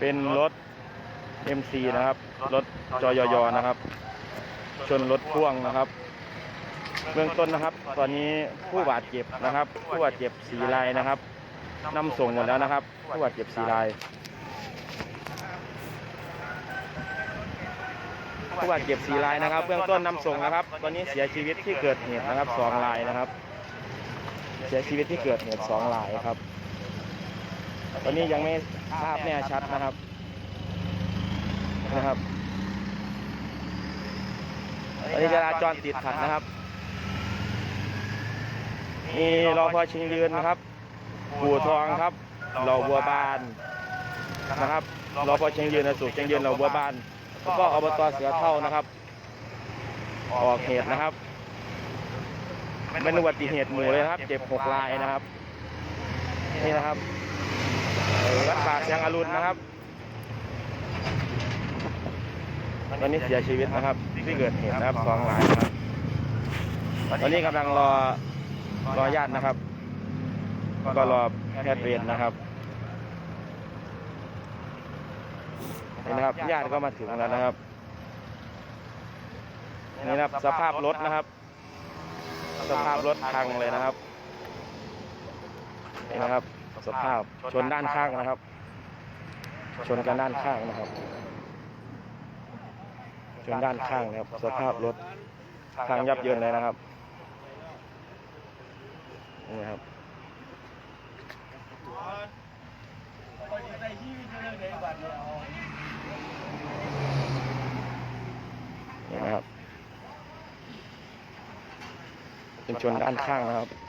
เป็นรถ MC นะครับ รถจยยนะครับ ชนรถพ่วงนะครับ เบื้องต้นนะครับ ตอนนี้ผู้บาดเจ็บนะครับ ผู้บาดเจ็บสีรายนะครับนำส่งหมดแล้วนะครับ ผู้บาดเจ็บสีราย ผู้บาดเจ็บสีรายนะครับ เบื้องต้นนำส่งนะครับ ตอนนี้เสียชีวิตที่เกิดเหตุนะครับสองรายนะครับ เสียชีวิตที่เกิดเหตุสองรายครับ ตอนนี้ยังไม่ ทราบแน่ชัดนะครับนะครับตอนนี้จราจรติดขัดนะครับมีรอพอชิงยืนนะครับปู่ทองครับเหล่าบัวบานนะครับรอพอชิงยืนนะสุขชิงยืนเหล่าบัวบานแล้วก็อบตเสือเท่านะครับ ออกเหตุนะครับเป็นอุบัติเหตุหมู่เลยนะครับ เจ็บหกรายนะครับ นี่นะครับเอ่อ วัดป่าเสียงอรุณนะครับตอนนี้เสียชีวิตนะครับ ที่เกิดเหตุนะครับสองรายนะครับตอนนี้กำลังรอรอญาตินะครับ ก็รอแพทย์เวรนะครับนี่นะครับญาติก็มาถึงแล้วนะครับนี่นะครับสภาพรถนะครับ สภาพรถพังเลยนะครับนี่นะครับ สภาพชนด้านข้างนะครับ ชนกันด้านข้างนะครับ ชนด้านข้างนะครับ สภาพรถพังยับเยินเลยนะครับนี่ครับนี่นะครับเป็นชนด้านข้างนะครับ